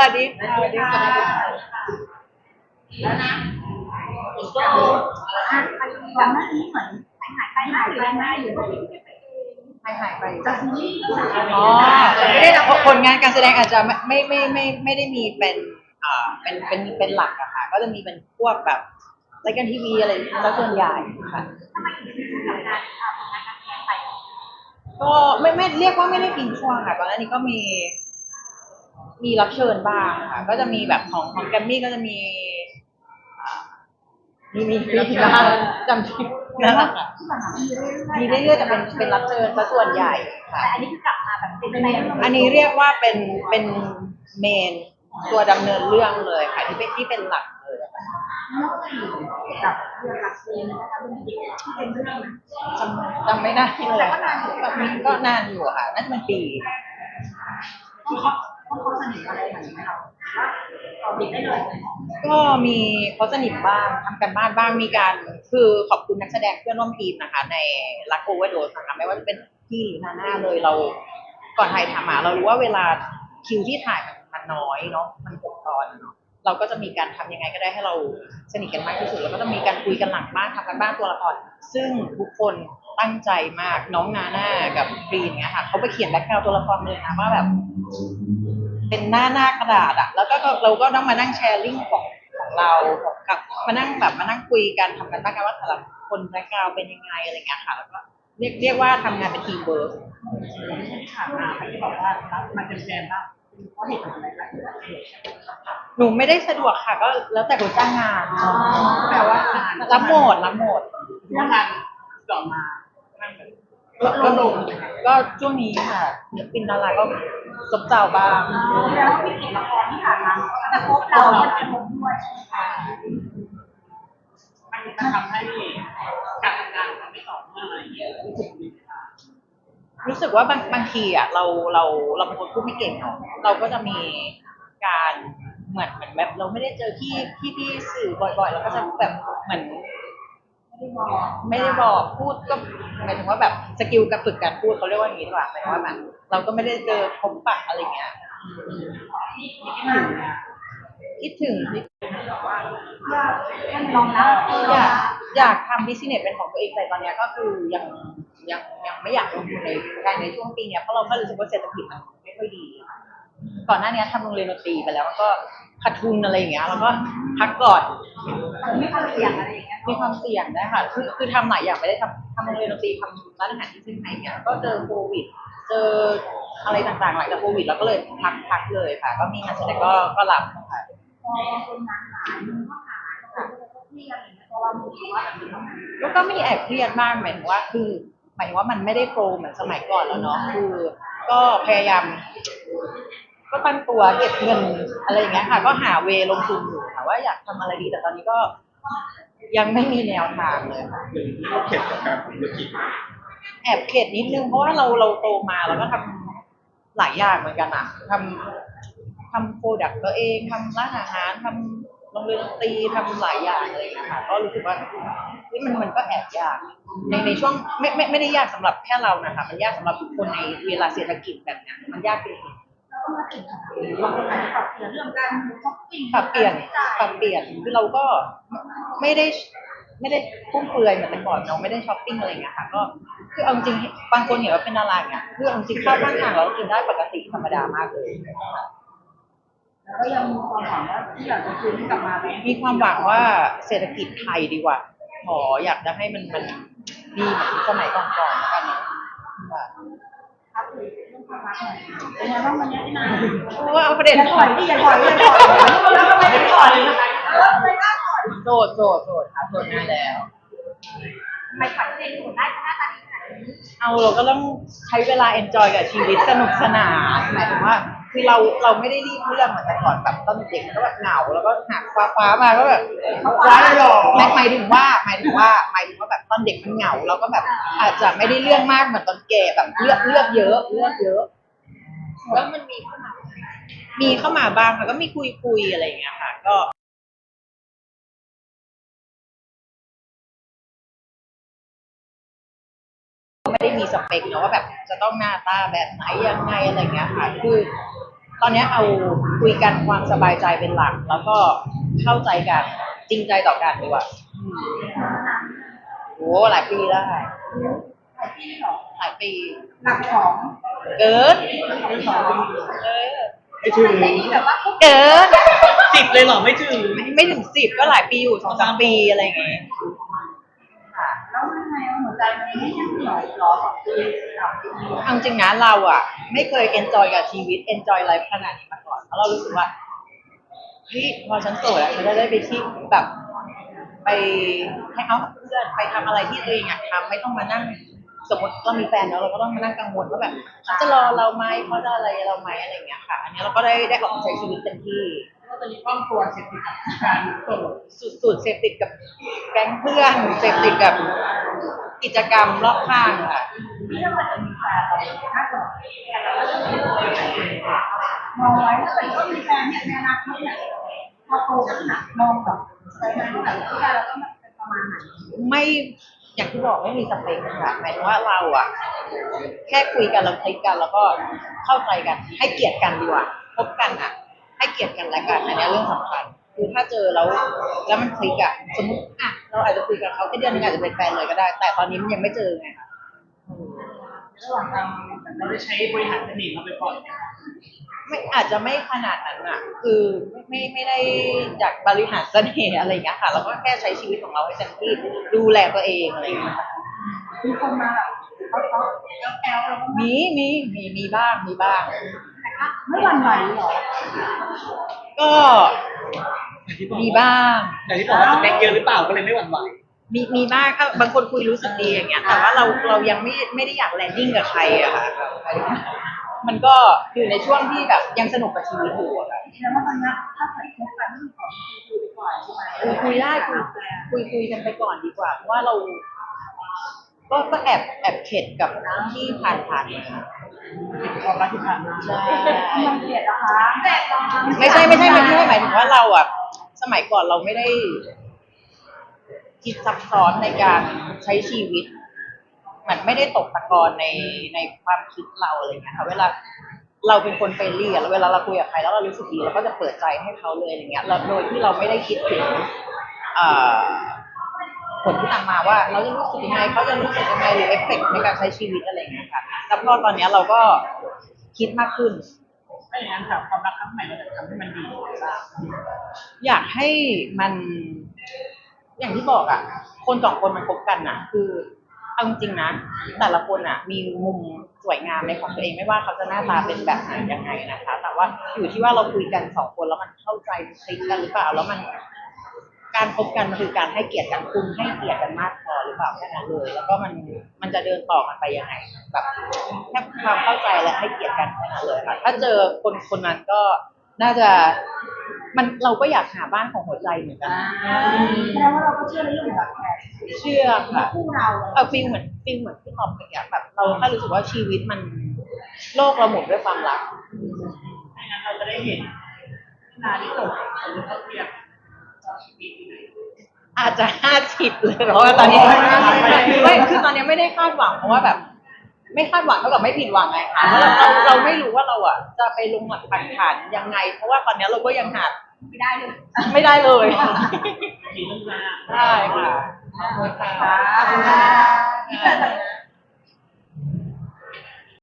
วัสดีค่ะสวัสดีค่ะแล้วนะก็อะไปก่อนหน้านี้เหมือนหายไปหายไปหายอยู่หายหายไปจากซีรีส์ก็หายไปอ๋อไม่ได้นะผลงานการแสดงอาจจะไม่ไม่ไม่ไม่ไม่ได้มีเป็นอ่าเป็นเป็นเป็นหลักอะค่ะ ก็จะมีเป็นพวกแบบรายการทีวีอะไรซะส่วนใหญ่ค่ะทำไมถึงทำงานอะผลงานการแสดงไปก็ไม่ไม่เรียกว่าไม่ได้ทิ้งช่วงค่ะก่อนหน้านี้ก็มี มีรับเชิญบ้างค่ะ ก็จะมีแบบของของแกรมมี่ก็จะมีอ่ามีมีมีนะคะจำชื่อนั่นแหละค่ะที่ผ่านมามีเรื่อยๆมีเรื่อยๆแต่เป็นเป็นรับเชิญซะส่วนใหญ่ค่ะ แต่อันนี้คือกลับมาแบบเต็มเต็มอันนี้เรียกว่าเป็นเป็นเมนตัวดำเนินเรื่องเลยค่ะที่เป็นที่เป็นหลักเลยอะค่ะกับเรื่องรักเรียนนะคะเรื่องเด็กที่เป็นเรื่องนะจำจำไม่ได้เลยค่ะแบบนี้ก็นานอยู่อะค่ะน่าจะเป็นปี ที่เขา เขาสนิทอะไรเหมือนเราว่าเราเด็กได้เลยก็มีเขาสนิทบ้างทำกันบ้านบ้างมีการคือขอบคุณนักแสดงเพื่อนร่วมทีมนะคะ ในรักโอเวอร์โดสนะคะไม่ว่าจะเป็นพี่หรือนาน่าเลยเราก่อนถ่ายทำมาเรารู้ว่าเวลาคิวที่ถ่ายมันมันน้อยเนาะมันหกตอนเนาะเราก็จะมีการทำยังไงก็ได้ให้เราสนิทกันมากที่สุดแล้วก็จะมีการคุยกันหลังบ้านทำกันบ้านตัวละครซึ่งทุกคนตั้งใจมากน้องนาน่ากับกรีนเนี่ยค่ะเขาไปเขียนแบ็คกราวตัวละครเลยนะว่าแบบ เป็นหน้าหน้ากระดาษอะแล้วก็เราก็ต้องมานั่งแชร์ลิงก์ของของเราของกับมานั่งแบบมานั่งคุยกันทำกันบ้างกันว่าแต่ละคนแบ็คกราวเป็นยังไงอะไรเงี้ยค่ะแล้วก็เรียกเรียกว่าทำงานเป็นทีมเวิร์กค่ะมาที่บอกว่ารับมาเป็นแฟนบ้างเพราะเหตุผลอะไรล่ะหนูไม่ได้สะดวกค่ะ ก็แล้วแต่คนจ้างงานแปลว่ารับโหมดรับโหมดเรื่องงานต่อมาก็ก็ ลง ก็ช่วงนี้ค่ะศิลปินดาราก็ซบเจ้าบ้าง แล้ววิกฤตละครที่ผ่านมาก็จะพบเราเป็นผมด้วยมันจะทำให้การทำงานมันไม่ต่อเนื่องอะไรอย่างเงี้ยรู้สึกดีไหมคะรู้สึกว่าบางบางทีอะเราเราเราเป็นคนพูดไม่เก่งเนาะเราก็จะมีการเหมือนเหมือนแบบเราไม่ได้เจอพี่พี่พี่สื่อบ่อยๆเราก็จะแบบเหมือน ไม่ได้บอกไม่ได้บอกพูดก็หมายถึงว่าแบบสกิลการฝึกการพูดเขาเรียกว่าอย่างนี้ดีกว่าหมายถึงว่ามันเราก็ไม่ได้เจอพบปะอะไรเงี้ยคิดถึงเพื่อให้มันรองรับอยากอยากทำบิสเนสเป็นของตัวเองแต่ตอนเนี้ยก็คือยังยังยังไม่อยากลงทุนในการในช่วงปีเนี้ยเพราะเราก็รู้สึกว่าเศรษฐกิจมันไม่ค่อยดีค่ะก่อนหน้านี้ทำโรงเรียนดนตรีไปแล้วมันก็ขาดทุนอะไรอย่างเงี้ยแล้วก็พักก่อนไม่ความเสี่ยงอะไรอย่างเงี้ย มีความเสี่ยงได้ค่ะคือคือทำหลายอย่างไม่ได้ทำทำโรงเรียนดนตรีทำร้านอาหารที่เซี่ยงไฮ้เนี่ยก็เจอโควิด เจออะไรต่างๆหลังจากโควิดแล้วก็เลยพักพักเลยค่ะ ก็มีงานแสดงก็ก็รับค่ะพอคนงานหายมันก็หายค่ะมีอะไรอย่างเงี้ยเราะว่ามีภาะแบบนี้แล้วก็มีแอบเครียดมากหมายถึงว่า คือหมายถึงว่ามันไม่ได้โปรเหมือนสมัยก่อนแล้วเนาะคือก็พยายามก็ตั้งตัวเก็บเงินอะไรอย่างเงี้ยค่ะ ก็หาเวลงทุนอยู่ค่ะว่าอยากทำอะไรดีแต่ตอนนี้ก็ ยังไม่มีแนวทางเลยค่ะหรือเราเข็ดกับการธุรกิจแอบเข็ดนิดนึงเพราะว่าเราเราโตมาแล้วก็ทำหลายอย่างเหมือนกันอะทำทำโปรดักต์ตัวเองทำร้านอาหารทำโรงเรียนดนตรีทำหลายอย่างอะไรอย่างเงี้ยค่ะก็รู้สึกว่านี่มันมันก็แอบยากในในช่วงไม่ไม่ไม่ได้ยากสำหรับแค่เรานะคะมันยากสำหรับทุกคนในเวลาเศรษฐกิจแบบเนี้ยมันยากจริง มาถึงบางคนอาจจะปรับเปลี่ยนเรื่องการช้อปปิ้งๆปรับเปลี่ยนปรับเปลี่ยนคือเราก็ไม่ได้ไม่ได้ฟุ่มเฟือยเหมือนแต่ก่อนเนาะไม่ได้ช้อปปิ้งอะไรอย่างเงี้ยค่ะก็คือเอาจริงๆบางคนเห็นว่าเป็นดาราเนี่ยคือเอาจริงๆข้าวข้างทางเราก็กินได้ปกติธรรมดามากเลยแล้วก็ยังมีความหวังว่าที่อยากจะคืนให้กลับมาไหมมีความหวังว่าเศรษฐกิจไทยดีกว่าขออยากจะให้มันมันดีเหมือนสมัยก่อนๆแล้วกันเนาะ ค่ะครับคือเรื่องความรักหน่อยเป็นไงบ้างวันนี้ที่นายเพราะว่าเอาประเด็นอย่าถอยดิอย่าถอยอย่าถอยแล้วก็ไม่ได้ถอยนะคะไม่กล้าถอยโสดโสดโสดค่ะโสดนานแล้วไม่ถอยเองถูกได้หน้าตาดีขนาดนี้ เอาเราก็ต้องใช้เวลาเอนจอยกับชีวิตสนุกสนานหมายถึงว่า คือเราเราไม่ได้รีบเรื่องเหมือนแต่ก่อนแบบตอนเด็กมันก็แบบเหงาแล้วก็หาคว้าคว้ามาก็แบบคว้าเลยหรอหมายหมายถึงว่าหมายถึงว่าหมายถึงว่าแบบตอนเด็กมันเหงาเราก็แบบอาจจะไม่ได้เรื่องมากเหมือนตอนแก่แบบเลือกเลือกเยอะเลือกเยอะ แล้วมันมีเข้ามา มีเข้ามาบ้างค่ะก็มีคุยคุยอะไรอย่างเงี้ยค่ะ ก็ สเปคเนาะว่าแบบจะต้องหน้าตาแบบไหนยังไงอะไรเงี้ยค่ะคือ ตอนเนี้ยเอาคุยกันความสบายใจเป็นหลัก แล้วก็เข้าใจกันจริงใจต่อกันดีกว่าอืมโอ้หลายปีแล้วค่ะหลายปีเหรอหลายปีหลักของเกินเออไม่ถึงไม่มีแบบว่าปุ๊บเกินสิบเลยเหรอไม่ถึงไม่ไม่ถึงสิบก็หลายปีอยู่สองสามปีอะไรอย่างเงี้ยค่ะ แล้วยังไงหัวใจมันไม่ยังเหรอหรอสองปีสามปีเอาจริงนะเราอะ ไม่เคยเอนจอยกับชีวิตเอนจอยไลฟ์ขนาดนี้มาก่อนเพราะเรารู้สึกว่าเฮ้ยพอฉันโสดอะฉันจะได้ไปที่แบบ ไปให้เขากับเพื่อนไปทำอะไรที่ตัวเองอยากทำไม่ต้องมานั่ง สมมติเรามีแฟนแล้วเราก็ต้องมานั่งกังวลว่าแบบเขาจะรอเราไหมเขาจะอะไรเราไหมอะไรอย่างเงี้ยค่ะ อันนี้เราก็ได้ได้ออกใช้ชีวิตเต็มที่ ก็ตอนนี้ครอบครัวเสร็จกับการโสดสุดเสพติดกับแก๊งเพื่อนเสพติดกับกิจกรรมรอบข้างค่ะที่ถ้ามันจะมีแฟนถ้าเกิดแฟนเราก็จะมีมองไว้ถ้าเกิดว่ามีแฟนเนี่ยในอนาคตเนี่ยพอโตขึ้นหนักมองแบบไปไหนว่าแบบแฟนเราต้องแบบเป็นประมาณไหนไม่อย่างที่บอกไม่มีสเปคค่ะหมายถึงว่าเราอะแค่คุยกันเราคลิกกันแล้วก็เข้าใจกัน ให้เกียรติกันดีกว่าคบกันอะ ให้เกียรติกันและกันอันนี้เรื่องสำคัญคือถ้าเจอแล้วแล้วมันคลิกอะสมมติอะเราอาจจะคุยกับเขาแค่เดือนหนึงอาจจะเป็นแฟนเลยก็ได้ แต่ตอนนี้มันยังไม่เจอไงคะระหว่างทางเราได้ใช้บริหารเสน่ห์เราไปก่อนไหมคะไม่อาจจะไม่ขนาดนั้นอะคือไม่ไม่ไม่ได้อยากบริหารเสน่ห์อะไรอย่างเงี้ยค่ะเราก็แค่ใช้ชีวิตของเราให้เต็มที่ดูแลตัวเองอะไรอย่างเงี้ยค่ะมีคนมาแบบเขาเขาแล้วแอลเราก็ไม่มีมีมีมีบ้างมีบ้าง ไม่หวั่นไหวหรอ ก็อย่างที่บอกมีบ้าง อย่างที่บอกว่าสเปคเยอะหรือเปล่าก็เลยไม่หวั่นไหว มีมีบ้างถ้าบางคนคุยรู้สึกดีอย่างเงี้ย แต่ว่าเราเรายังไม่ไม่ได้อยากแลนดิ้งกับใครอะค่ะ มันก็อยู่ในช่วงที่แบบยังสนุกกับชีวิตอยู่อะค่ะแสดงว่าตอนนี้ถ้าเกิดคบกันก็คือขอคุยไปก่อนใช่ไหมคุยคุยได้คุยคุยคุยกันไปก่อนดีกว่าเพราะว่าเรา ก็ก็แอบแอบเข็ดกับที่ผ่านผ่านๆมาความรักที่ผ่านมาใช่มันเกลียดนะคะเกลียดเหรอไม่ใช่ไม่ใช่ไม่ใช่หมายถึงว่าเราอะสมัยก่อนเราไม่ได้ คิดซับซ้อนในการใช้ชีวิตเหมือนไม่ได้ตกตะกอนในในความคิดเราอะไรเงี้ยค่ะเวลาเราเป็นคนเฟรนลี่อะแล้วเวลาเราคุยกับใครแล้วเรารู้สึกดีเราก็จะเปิดใจให้เขาเลยอะไรเงี้ยเราโดยที่เราไม่ได้คิดถึงเอ่อ ผลที่ตามมาว่า เราจะรู้สึกยังไงเขาจะรู้สึกยังไงหรือเอฟเฟกต์ในการใช้ชีวิตอะไรเงี้ยค่ะแล้วก็ตอนเนี้ยเราก็คิดมากขึ้น ไม่อย่างนั้นค่ะความรักครั้งใหม่เราจะทำให้มันดีบ้างอยากให้มันอย่างที่บอกอะ คนสองคนมันคบกันน่ะ คือเอาจริงๆนะ แต่ละคนอะ มีมุมสวยงามในของตัวเองไม่ว่าเขาจะหน้าตาเป็นแบบไหนยังไงนะคะ แต่ว่าอยู่ที่ว่าเราคุยกันสองคนแล้วมันเข้าใจคลิกกันหรือเปล่าแล้วมัน การคบกันมันคือการให้เกียรติกันคุณให้เกียรติกันมากพอหรือเปล่าแค่นั้นเลย แล้วก็มันมันจะเดินต่อกันไปยังไงแบบแค่ความเข้าใจและให้เกียรติกันแค่นั้นเลยค่ะถ้าเจอคนคนนั้นก็น่าจะมันเราก็อยากหาบ้านของหัวใจเหมือนกันแสดงว่าเราก็เชื่อในเรื่องของรักแท้เชื่อค่ะคู่เราเอาฟิลเหมือนฟิลเหมือนที่ตอบไปอะแบบเราแค่รู้สึกว่าชีวิตมันโลกเราหมุนด้วยความรักไม่งั้นเราจะได้เห็นนาที่จบหรือเขาเรียกตอนปีที่ไหน อาจจะห้าสิบเลยเพราะว่าตอนนี้ไม่คือตอนนี้ไม่ได้คาดหวังเพราะว่าแบบ ไม่คาดหวังเท่ากับไม่ผิดหวังไงคะเพราะเราเราเราไม่รู้ว่าเราอะจะไปลงหลักปักฐานยังไง เพราะว่าตอนนี้เราก็ยังหาไม่ได้เลย ไม่ได้เลยมีเรื่องราวใช่ค่ะขอบคุณค่ะ